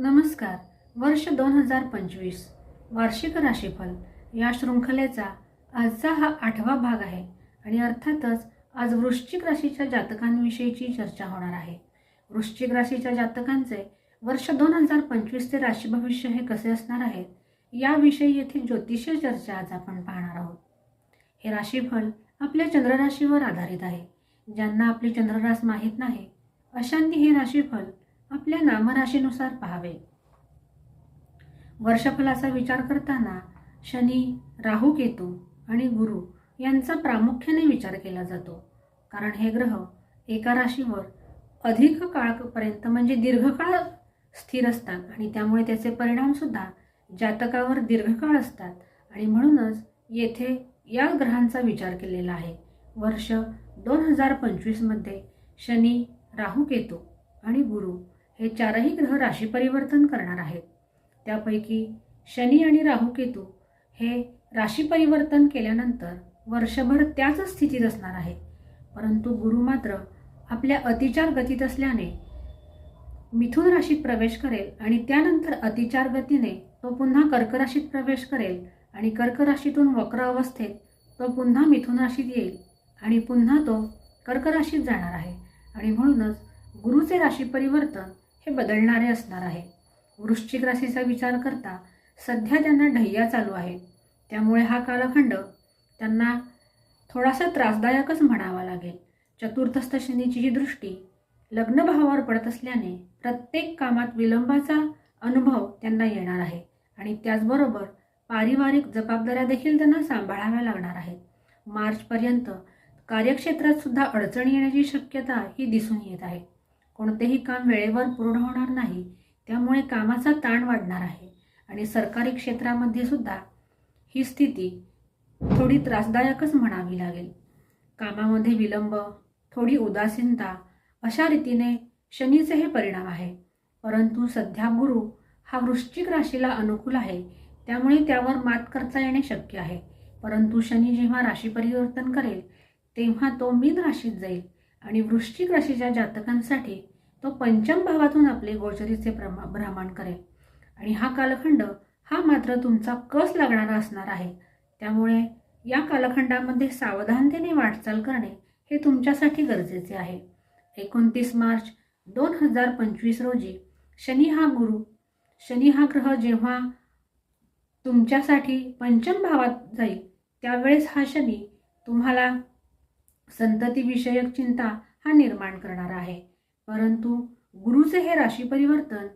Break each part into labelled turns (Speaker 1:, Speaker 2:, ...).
Speaker 1: नमस्कार. वर्ष दोन हजार पंचवीस. वार्षिक राशीफल या शृंखलेचा आजचा हा आठवा भाग आहे आणि अर्थातच आज वृश्चिक राशीच्या जातकांविषयीची चर्चा होणार आहे. वृश्चिक राशीच्या जातकांचे वर्ष दोन हजार पंचवीसचे राशी भविष्य हे कसे असणार आहे याविषयी येथे ज्योतिषीय चर्चा आज आपण पाहणार आहोत. हे राशीफल आपल्या चंद्रराशीवर आधारित आहे. ज्यांना आपली चंद्ररास माहीत नाही अशांनी हे राशीफल आपल्या नामराशीनुसार पाहावे. वर्षफलाचा विचार करताना शनी राहू केतू आणि गुरु यांचा प्रामुख्याने विचार केला जातो. कारण हे ग्रह एका राशीवर अधिक काळपर्यंत म्हणजे दीर्घकाळ स्थिर असतात आणि त्यामुळे त्याचे परिणामसुद्धा जातकावर दीर्घकाळ असतात. आणि म्हणूनच येथे या ग्रहांचा विचार केलेला आहे. वर्ष दोन हजार पंचवीसमध्ये शनी राहू केतू आणि गुरु हे चारही ग्रह राशी परिवर्तन करणार आहेत. त्यापैकी शनी आणि राहू केतू हे राशी परिवर्तन केल्यानंतर वर्षभर त्याच स्थितीत असणार आहे परंतु गुरु मात्र आपल्या अतिचार गतीत असल्याने मिथुन राशीत प्रवेश करेल आणि त्यानंतर अतिचार गतीने तो पुन्हा कर्क राशीत प्रवेश करेल आणि कर्क राशीतून वक्र अवस्थेत तो पुन्हा मिथुन राशीत येईल आणि पुन्हा तो कर्क राशीत जाणार आहे. आणि म्हणूनच गुरुचे राशी परिवर्तन हे बदलणारे असणार आहे. वृश्चिक राशीचा विचार करता सध्या त्यांना ढय्या चालू आहे. त्यामुळे हा कालखंड त्यांना थोडासा त्रासदायकच म्हणावा लागेल. चतुर्थस्थ शनीची ही दृष्टी लग्नभावावर पडत असल्याने प्रत्येक कामात विलंबाचा अनुभव त्यांना येणार आहे आणि त्याचबरोबर पारिवारिक जबाबदाऱ्या देखील त्यांना सांभाळाव्या लागणार आहेत. मार्चपर्यंत कार्यक्षेत्रात सुद्धा अडचणी येण्याची शक्यता ही दिसून येत आहे. कोणतेही काम वेळेवर पूर्ण होणार नाही त्यामुळे कामाचा ताण वाढणार आहे. आणि सरकारी क्षेत्रामध्ये सुद्धा ही स्थिती थोडी त्रासदायकच म्हणावी लागेल. कामामध्ये विलंब थोडी उदासीनता अशा रीतीने शनीचे हे परिणाम आहे. परंतु सध्या गुरु हा वृश्चिक राशीला अनुकूल आहे त्यामुळे त्यावर मात करता येणे शक्य आहे. परंतु शनी जेव्हा राशी परिवर्तन करेल तेव्हा तो मीन राशीत जाईल आणि वृश्चिक राशीच्या जातकांसाठी तो पंचम भावातून आपले गोचरीचे प्रमा भ्रमण करेल. आणि हा कालखंड हा मात्र तुमचा कस लागणारा असणार आहे. त्यामुळे या कालखंडामध्ये सावधानतेने वाटचाल करणे हे तुमच्यासाठी गरजेचे आहे. एकोणतीस मार्च दोन हजार पंचवीस रोजी शनी हा गुरु शनी हा ग्रह जेव्हा तुमच्यासाठी पंचम भावात जाईल त्यावेळेस हा शनी तुम्हाला संततीविषयक चिंता हा निर्माण करणार आहे. परंतु गुरुचे हे राशी परिवर्तन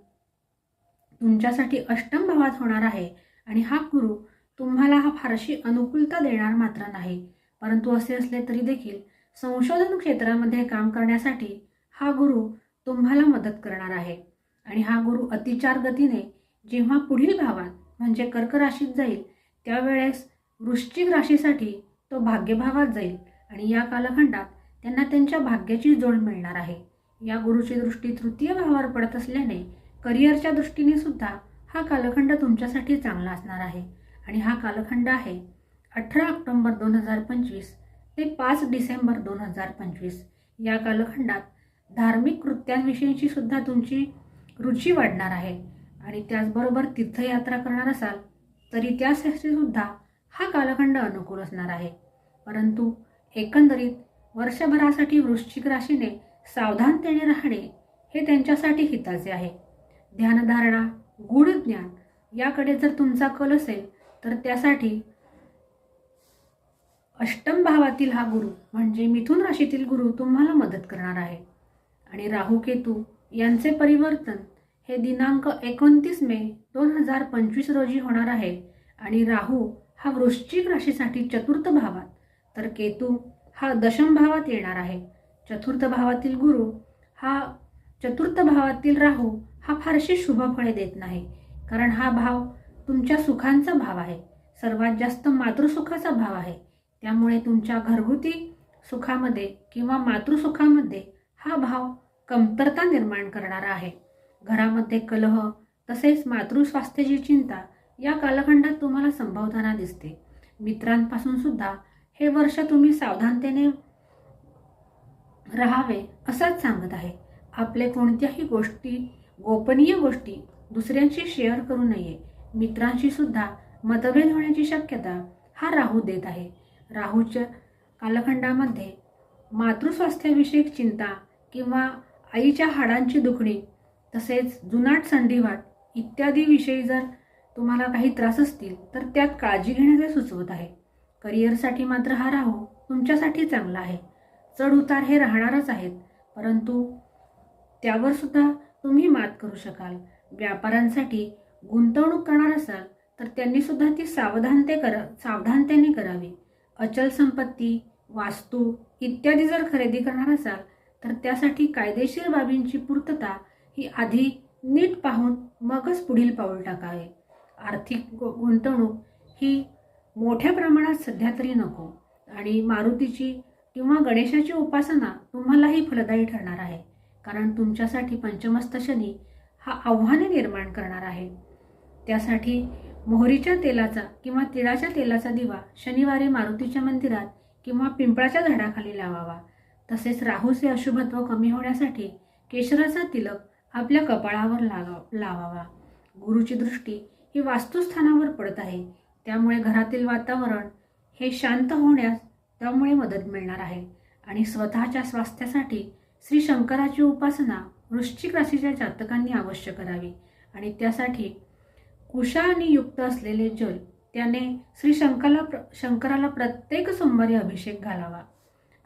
Speaker 1: तुमच्यासाठी अष्टम भावात होणार आहे आणि हा गुरु तुम्हाला हा फारशी अनुकूलता देणार मात्र नाही. परंतु असे असले तरी देखील संशोधन क्षेत्रामध्ये काम करण्यासाठी हा गुरु तुम्हाला मदत करणार आहे. आणि हा गुरु अतिचार गतीने जेव्हा पुढील भावात म्हणजे कर्क राशीत जाईल त्यावेळेस वृश्चिक राशीसाठी तो भाग्यभावात जाईल आणि या कालखंडात त्यांना त्यांच्या भाग्याची जोड मिळणार आहे. या गुरुची दृष्टी तृतीय भावावर पडत असल्याने करिअरच्या दृष्टीने सुद्धा हा कालखंड तुमच्यासाठी चांगला असणार आहे. आणि हा कालखंड आहे अठरा ऑक्टोंबर दोन हजार पंचवीस ते पाच डिसेंबर दोन हजार पंचवीस. या कालखंडात धार्मिक कृत्यांविषयीची सुद्धा तुमची रुची वाढणार आहे. आणि त्याचबरोबर तीर्थयात्रा करणार असाल तरी त्यासाठी सुद्धा हा कालखंड अनुकूल असणार आहे. परंतु एकंदरीत वर्षभरासाठी वृश्चिक राशीने सावधानतेने राहणे हे त्यांच्यासाठी हिताचे आहे. ध्यानधारणा गूढ ज्ञान याकडे जर तुमचा कल असेल तर त्यासाठी अष्टम भावातील हा गुरु म्हणजे मिथुन राशीतील गुरु तुम्हाला मदत करणार आहे. आणि राहू केतू यांचे परिवर्तन हे दिनांक एकोणतीस मे दोन हजार पंचवीस रोजी होणार आहे. आणि राहू हा वृश्चिक राशीसाठी चतुर्थ भावात तर केतू हा दशम भावात येणार आहे. चतुर्थ भावातील गुरु हा चतुर्थ भावातील राहू हा फारशी शुभ फळे देत नाही. कारण हा भाव तुमच्या सुखांचा भाव आहे. सर्वात जास्त मातृसुखाचा भाव आहे. त्यामुळे तुमच्या घरगुती सुखामध्ये किंवा मातृसुखामध्ये हा भाव कमतरता निर्माण करणारा आहे. घरामध्ये कलह तसेच मातृस्वास्थ्याची चिंता या कालखंडात तुम्हाला संभवताना दिसते. मित्रांपासून सुद्धा हे वर्ष तुम्ही सावधानतेने राहावे असंच सांगत आहे. आपले कोणत्याही गोष्टी गोपनीय गोष्टी दुसऱ्यांशी शेअर करू नये. मित्रांशी सुद्धा मतभेद होण्याची शक्यता हा राहू देत आहे. राहूच्या कालखंडामध्ये मातृस्वास्थ्याविषयक चिंता किंवा आईच्या हाडांची दुखणी तसेच जुनाट संधीवाट इत्यादीविषयी जर तुम्हाला काही त्रास असतील तर त्यात काळजी घेण्याचे सुचवत आहे. करिअरसाठी मात्र हा राहू तुमच्यासाठी चांगला आहे. चढ उतार हे राहणारच आहेत. परंतु त्यावर सुद्धा तुम्ही मात करू शकाल. व्यापाऱ्यांसाठी गुंतवणूक करणार असाल तर त्यांनी सुद्धा ती सावधानते कर सावधानतेने करावी. अचल संपत्ती वास्तू इत्यादी जर खरेदी करणार असाल तर त्यासाठी कायदेशीर बाबींची पूर्तता ही आधी नीट पाहून मगच पुढील पाऊल टाकावे. आर्थिक गु- गुंतवणूक ही मोठ्या प्रमाणात सध्या तरी नको आणि मारुतीची किंवा गणेशाची उपासना तुम्हालाही फलदायी ठरणार आहे. कारण तुमच्यासाठी पंचमस्त शनी हा आव्हाने निर्माण करणार आहे. त्यासाठी मोहरीच्या तेलाचा किंवा तिळाच्या तेलाचा दिवा शनिवारी मारुतीच्या मंदिरात किंवा पिंपळाच्या झाडाखाली लावावा. तसेच राहूचे अशुभत्व कमी होण्यासाठी केशराचा तिलक आपल्या कपाळावर लावा लावावा. गुरुची दृष्टी ही वास्तुस्थानावर पडत आहे. त्यामुळे घरातील वातावरण हे शांत होण्यास त्यामुळे मदत मिळणार आहे. आणि स्वतःच्या स्वास्थ्यासाठी श्री शंकराची उपासना वृश्चिक राशीच्या जातकांनी अवश्य करावी. आणि त्यासाठी कुशाने युक्त असलेले जल त्याने श्री शंकराला प्र शंकराला प्रत्येक सोमवारी अभिषेक घालावा.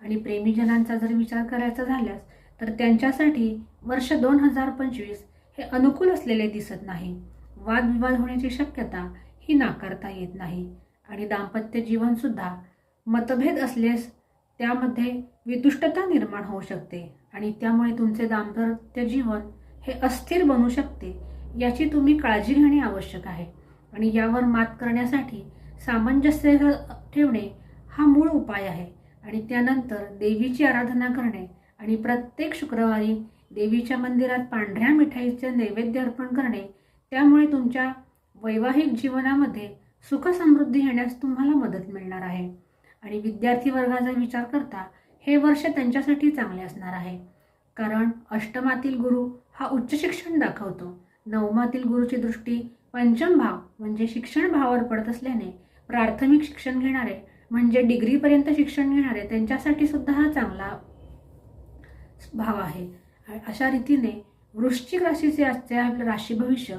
Speaker 1: आणि प्रेमीजनांचा जर विचार करायचा झाल्यास तर त्यांच्यासाठी वर्ष दोन हजार पंचवीस हे अनुकूल असलेले दिसत नाही. वादविवाद होण्याची शक्यता ही नाकारता येत नाही. आणि दाम्पत्य जीवनसुद्धा मतभेद असल्यास त्यामध्ये वितुष्टता निर्माण होऊ शकते आणि त्यामुळे तुमचे दाम्पत्य जीवन हे अस्थिर बनू शकते याची तुम्ही काळजी घेणे आवश्यक आहे. आणि यावर मात करण्यासाठी सामंजस्य ठेवणे हा मूळ उपाय आहे. आणि त्यानंतर देवीची आराधना करणे आणि प्रत्येक शुक्रवारी देवीच्या मंदिरात पांढऱ्या मिठाईचे नैवेद्य अर्पण करणे त्यामुळे तुमच्या वैवाहिक जीवनामध्ये सुख समृद्धी येण्यास तुम्हाला मदत मिळणार आहे. आणि विद्यार्थी वर्गाचा विचार करता हे वर्ष त्यांच्यासाठी चांगले असणार आहे. कारण अष्टमातील गुरु हा उच्च शिक्षण दाखवतो. नवमातील गुरुची दृष्टी पंचम भाव म्हणजे शिक्षण भावावर पडत असल्याने प्राथमिक शिक्षण घेणारे म्हणजे डिग्रीपर्यंत शिक्षण घेणारे त्यांच्यासाठी सुद्धा हा चांगला भाव आहे. अशा रीतीने वृश्चिक राशीचे असते आपलं राशी भविष्य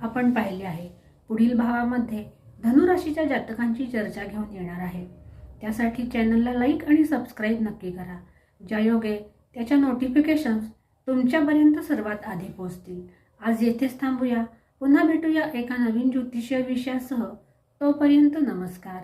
Speaker 1: आपण पाहिले आहे. पुढील भावामध्ये धनुराशीच्या जातकांची चर्चा घेऊन येणार आहे. त्यासाठी चॅनलला लाईक आणि सबस्क्राईब नक्की करा. ज्यायोगे त्याच्या नोटिफिकेशन्स तुमच्यापर्यंत सर्वात आधी पोहोचतील. आज येथेच थांबूया. पुन्हा भेटूया एका नवीन ज्योतिषीय विषयासह. तोपर्यंत नमस्कार.